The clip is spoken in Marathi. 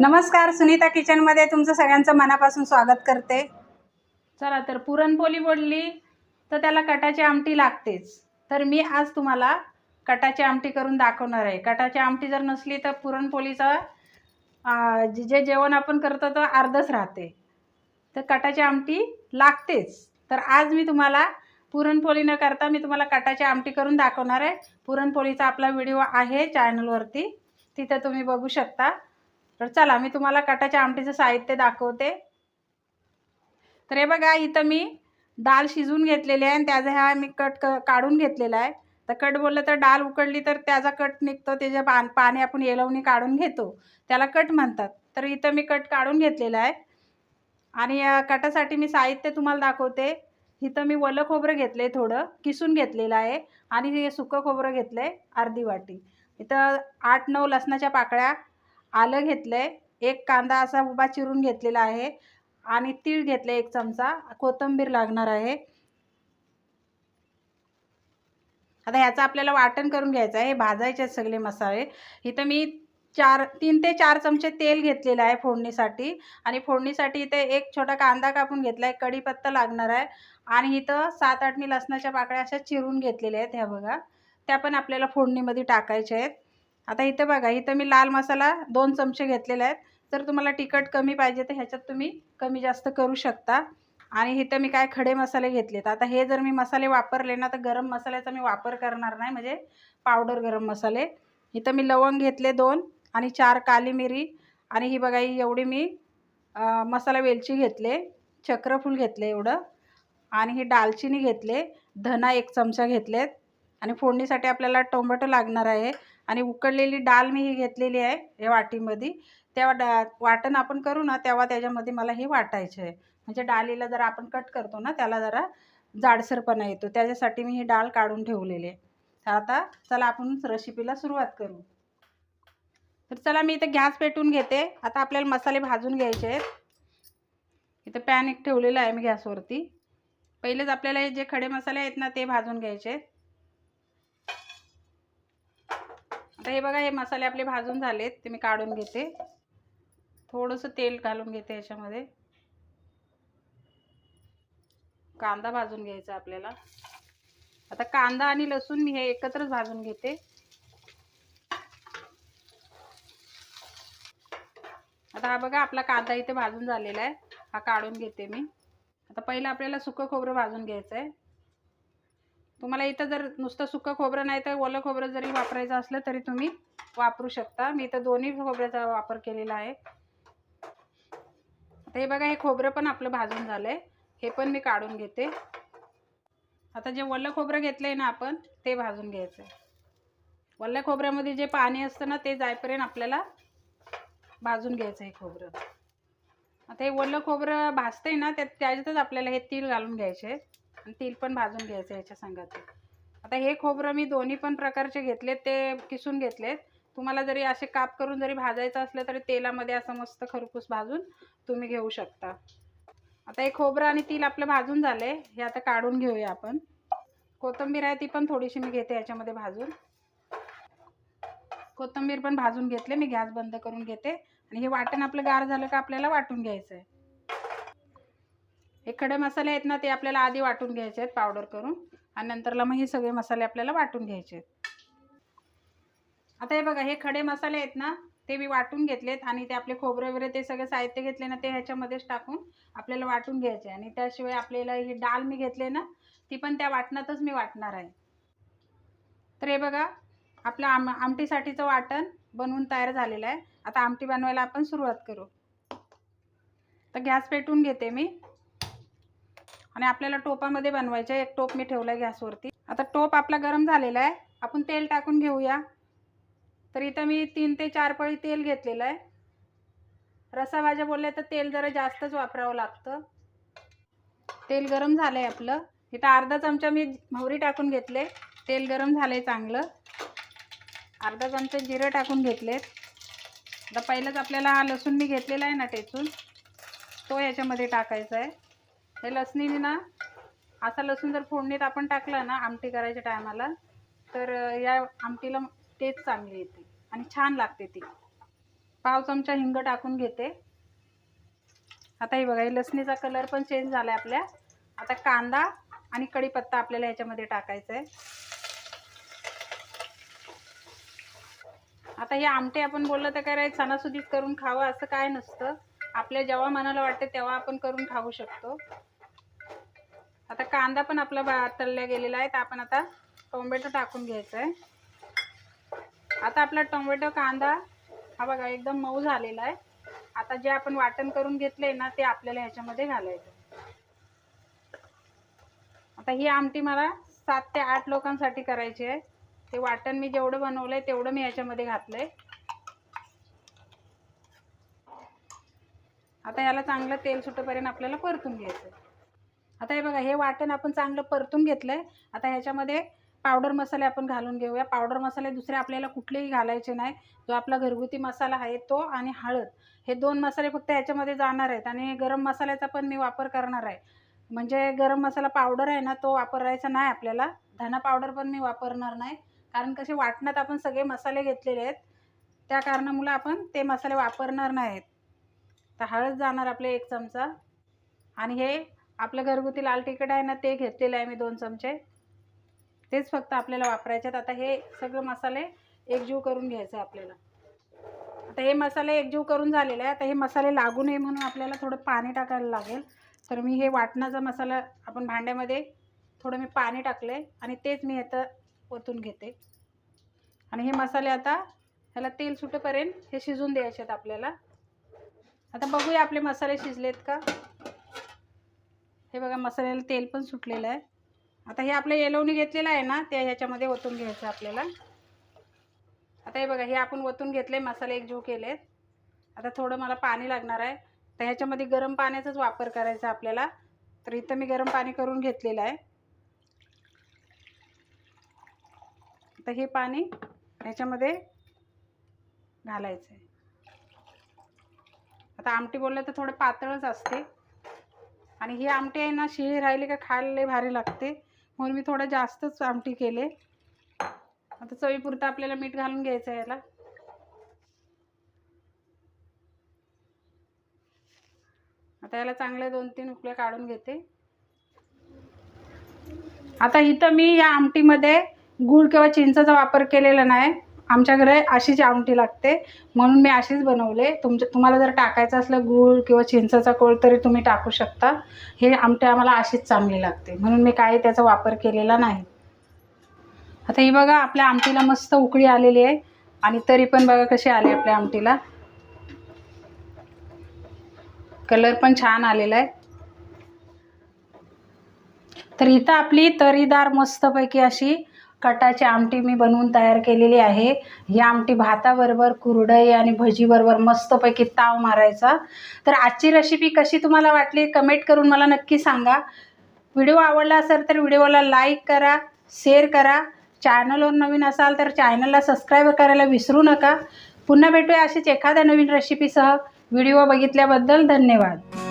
नमस्कार सुनीता किचनमध्ये तुमचं सगळ्यांचं मनापासून स्वागत करते. चला तर पुरणपोळी बोलली तर त्याला कटाची आमटी लागतेच. तर मी आज तुम्हाला कटाची आमटी करून दाखवणार आहे. कटाची आमटी जर नसली तर पुरणपोळीचं जे जे जेवण आपण करतो तर अर्धच राहते. तर कटाची आमटी लागतेच. तर आज मी तुम्हाला पुरणपोळी न करता मी तुम्हाला कटाची आमटी करून दाखवणार आहे. पुरणपोळीचा आपला व्हिडिओ आहे चॅनलवरती तिथं तुम्ही बघू शकता. तर चला मी तुम्हाला कटाच्या आमटीचं साहित्य दाखवते. तर हे बघा इथं मी डाळ शिजून घेतलेली आहे आणि त्याचा हा मी कट क काढून घेतलेला आहे. तर कट बोललं तर डाळ उकडली तर त्याचा कट निघतो त्याच्या पान पाणी आपण येलवणी काढून घेतो त्याला कट म्हणतात. तर इथं मी कट काढून घेतलेला आहे. आणि कटासाठी मी साहित्य तुम्हाला दाखवते. इथं मी वलं खोबरं घेतलं आहे थोडं किसून घेतलेलं आहे. आणि हे सुकं खोबरं घेतलं आहे अर्धी वाटी. इथं आठ नऊ लसणाच्या पाकळ्या आलं घेतलं आहे एक कांदा असा उभा चिरून घेतलेला आहे आणि तीळ घेतले एक चमचा. कोथिंबीर लागणार आहे. आता ह्याचं आपल्याला वाटण करून घ्यायचं आहे. हे भाजायचे आहेत सगळे मसाले. इथं मी चार तीन ते चार चमचे तेल घेतलेलं आहे फोडणीसाठी. आणि फोडणीसाठी इथे एक छोटा कांदा कापून घेतला आहे कढीपत्ता लागणार आहे. आणि इथं सात आठ मी लसणाच्या पाकळ्या अशा चिरून घेतलेल्या आहेत. ह्या बघा. त्या पण आपल्याला फोडणीमध्ये टाकायच्या आहेत. आता इथं बघा इथं मी लाल मसाला दोन चमचे घेतलेले आहेत. जर तुम्हाला तिखट कमी पाहिजे तर ह्याच्यात तुम्ही कमी जास्त करू शकता. आणि इथं मी काय खडे मसाले घेतलेत. आता हे जर मी मसाले वापरले ना तर गरम मसाल्याचा मी वापर करणार नाही. म्हणजे पावडर गरम मसाले. इथं मी लवंग घेतले दोन आणि चार काली मिरी. आणि ही बघा ही एवढी मी मसाला वेलची घेतले. चक्रफूल घेतले एवढं. आणि ही दालचिनी घेतले. धना एक चमचा घेतलेत. आणि फोडणीसाठी आपल्याला टोमॅटो लागणार आहे. आणि उकडलेली डाळ मी ही घेतलेली आहे या वाटीमध्ये. तेव्हा डा वाटण आपण करू ना तेव्हा त्याच्यामध्ये मला हे वाटायचं आहे. म्हणजे डाळीला जरा आपण कट करतो ना त्याला जरा जाडसरपणा येतो. त्याच्यासाठी मी ही डाळ काढून ठेवलेली आहे. तर आता चला आपण रेसिपीला सुरुवात करू. तर चला मी इथे गॅस पेटून घेते. आता आपल्याला मसाले भाजून घ्यायचे आहेत. इथं पॅन एक ठेवलेलं आहे मी गॅसवरती. पहिलेच आपल्याला हे जे खडे मसाले आहेत ना ते भाजून घ्यायचे आहेत. आता हे बघा हे मसाले आपले भाजून झालेत. ते मी काढून घेते. थोडंसं तेल घालून घेते याच्यामध्ये. कांदा भाजून घ्यायचा आपल्याला. आता कांदा आणि लसूण मी हे एकत्रच भाजून घेते. आता हा बघा आपला कांदा इथे भाजून झालेला आहे. हा काढून घेते मी. आता पहिलं आपल्याला सुकं खोबरं भाजून घ्यायचं आहे तुम्हाला इथं जर नुसतं सुकं खोबरं नाही तर ओलं खोबरं जरी वापरायचं असलं तरी तुम्ही वापरू शकता. मी इथं दोन्ही खोबऱ्याचा वापर केलेला आहे. ते हे बघा हे खोबरं पण आपलं भाजून झालं आहे हे पण मी काढून घेते. आता जे ओलं खोबरं घेतलं आहे ना आपण ते भाजून घ्यायचं आहे ओल्या खोबऱ्यामध्ये जे पाणी असतं ना ते जायपर्यंत आपल्याला भाजून घ्यायचं आहे खोबरं. आता हे ओलं खोबरं भाजतंय ना त्यात त्याच्यातच आपल्याला हे तीळ घालून घ्यायचे. आणि पण भाजून घ्यायचं याच्या संगत. आता हे खोबरं मी दोन्ही पण प्रकारचे घेतलेत ते किसून घेतलेत. तुम्हाला जरी असे काप करून जरी भाजायचं असलं तरी तेलामध्ये असं मस्त खरपूस भाजून तुम्ही घेऊ शकता. आता हे खोबरं आणि तेल आपलं भाजून झाले हे आता काढून घेऊया आपण. कोथिंबीर आहे ती पण थोडीशी मी घेते याच्यामध्ये भाजून. कोथिंबीर पण भाजून घेतले मी गॅस बंद करून घेते. आणि हे वाटण आपलं गार झालं का आपल्याला वाटून घ्यायचं आहे हे खडे मसाले आहेत ना ते आपल्याला आधी वाटून घ्यायचे आहेत पावडर करून. आणि नंतरला मग हे सगळे मसाले आपल्याला वाटून घ्यायचे आहेत. आता हे बघा हे खडे मसाले आहेत ना ते मी वाटून घेतलेत आणि ते आपले खोबरे वगैरे ते सगळे साहित्य घेतले ना ते ह्याच्यामध्येच टाकून आपल्याला वाटून घ्यायचे आणि त्याशिवाय आपल्याला ही डाळ मी घेतली ना ती पण त्या वाटणातच मी वाटणार आहे. तर हे बघा आपलं आम आमटीसाठीचं वाटण बनवून तयार झालेलं आहे. आता आमटी बनवायला आपण सुरुवात करू. तर गॅस पेटून घेते मी. आणि आपल्याला टोपामध्ये बनवायचं आहे. एक टोप मी ठेवला आहे गॅसवरती. आता टोप आपला गरम झालेला आहे. आपण तेल टाकून घेऊया. तर इथं मी तीन ते चार पळी तेल घेतलेलं आहे. रसाभाज्या बोलल्या तर तेल जरा जास्तच वापरावं लागतं. तेल गरम झालं आहे आपलं. इथं अर्धा चमचा मी मोहरी टाकून घेतले. तेल गरम झालं आहे चांगलं. अर्धा चमचा जिरं टाकून घेतलेत. आता पहिलंच आपल्याला हा लसूण मी घेतलेला आहे ना टेचून. तो याच्यामध्ये टाकायचा आहे. हे लसणीने ना असा लसूण जर फोडणीत आपण टाकला ना आमटी करायच्या टायमाला तर या आमटीला टेस्ट चांगली येते आणि छान लागते ती. पाव चमचा हिंग टाकून घेते. आता हे बघा हे लसणीचा कलर पण चेंज झाला आहे आपल्या. आता कांदा आणि कढीपत्ता आपल्याला ह्याच्यामध्ये टाकायचा आहे आता हे आमटे आपण बोललं तर काय सणासुदीत करून खावं असं काय नसतं. आपल्या जेव्हा मनाला वाटते तेव्हा आपण करून खाऊ शकतो. आता कांदा पण आपला बा तळल्या गेलेला आहे तर आपण आता टोमॅटो टाकून घ्यायचा आहे आता आपला टोमॅटो कांदा हा बघा एकदम मऊ झालेला आहे. आता जे आपण वाटण करून घेतलंय ना ते आपल्याला ह्याच्यामध्ये घालायचं आता ही आमटी मला सात ते आठ लोकांसाठी करायची आहे. ते वाटण मी जेवढं बनवलंय तेवढं मी ह्याच्यामध्ये घातलंय. आता याला चांगलं तेल सुटेपर्यंत आपल्याला परतून घ्यायचं आता हे बघा हे वाटण आपण चांगलं परतून घेतलं आहे आता ह्याच्यामध्ये पावडर मसाले आपण घालून घेऊया. पावडर मसाले दुसरे आपल्याला कुठलेही घालायचे नाही. जो आपला घरगुती मसाला आहे तो आणि हळद. हे दोन मसाले फक्त ह्याच्यामध्ये जाणार आहेत आणि गरम मसाल्याचा पण मी वापर करणार आहे. म्हणजे गरम मसाला पावडर आहे ना तो वापरायचा नाही आपल्याला. धना पावडर पण मी वापरणार नाही. कारण कसे वाटण्यात आपण सगळे मसाले घेतलेले आहेत. त्या कारणामुळं आपण ते मसाले वापरणार नाहीत. तर हळद जाणार आपले एक चमचा. आणि हे आपलं घरगुती लाल तिखट आहे ना ते घेतलेलं आहे मी दोन चमचे. तेच फक्त आपल्याला वापरायचे आहेत. आता हे सगळे मसाले एकजीव करून घ्यायचं आहे आपल्याला. आता हे मसाले एकजीव करून झालेले आहे आता हे मसाले लागू नये म्हणून आपल्याला थोडं पाणी टाकायला लागेल. तर मी हे वाटणाचा मसाला आपण भांड्यामध्ये थोडं मी पाणी टाकलं आहे आणि तेच मी आता ओतून घेते. आणि हे मसाले आता ह्याला तेल सुटेपर्यंत हे शिजून द्यायचे आहेत आपल्याला. आता बघूया आपले मसाले शिजलेत का? हे बघा मसाल्याला तेल पण सुटलेलं आहे. आता हे आपलं येलवणी घेतलेलं आहे ना ते ह्याच्यामध्ये ओतून घ्यायचं आपल्याला. आता हे बघा हे आपण ओतून घेतले मसाले एकजीव केलेत. आता थोडं मला पाणी लागणार आहे. तर ह्याच्यामध्ये गरम पाण्याचाच वापर करायचा आपल्याला. तर इथं मी गरम पाणी करून घेतलेलं आहे. आता हे पाणी ह्याच्यामध्ये घालायचं आहे आता आमटी बोललं तर थोडं पातळच असते. आणि ही आमटी आहे ना शिळी राहिली का खायला भारी लागते. म्हणून मी थोडं जास्तच आमटी केले. आता चवीपुरतं आपल्याला मीठ घालून घ्यायचं आहे याला. आता याला चांगले दोन तीन उकळे काढून घेते. आता इथं मी या आमटीमध्ये गूळ किंवा चिंचाचा वापर केलेला नाही. आमच्याकडे अशीच आमटी लागते. म्हणून मी अशीच बनवले. तुमच्या तुम्हाला जर टाकायचं असलं गूळ किंवा चिंचाचा कोळ तरी तुम्ही टाकू शकता. हे आमटी आम्हाला अशीच चांगली लागते. म्हणून मी काही त्याचा वापर केलेला नाही. आता ही बघा आपल्या आमटीला मस्त उकळी आलेली आहे. आणि तरी पण बघा कशी आली आपल्या आमटीला. कलर पण छान आलेला आहे. तर इथं आपली तरीदार मस्तपैकी अशी कटाची आमटी मी बनवून तयार केलेली आहे. ही आमटी भाताबरोबर कुरडई आणि भजीबरोबर मस्तपैकी ताव मारायचा. तर आजची रेसिपी कशी तुम्हाला वाटली? कमेंट करून मला नक्की सांगा. व्हिडिओ आवडला असेल तर व्हिडिओला लाईक करा शेअर करा. चॅनलवर नवीन असाल तर चॅनलला सबस्क्राईब करायला विसरू नका. पुन्हा भेटूया अशीच एखाद्या नवीन रेसिपीसह व्हिडिओ बघितल्याबद्दल धन्यवाद.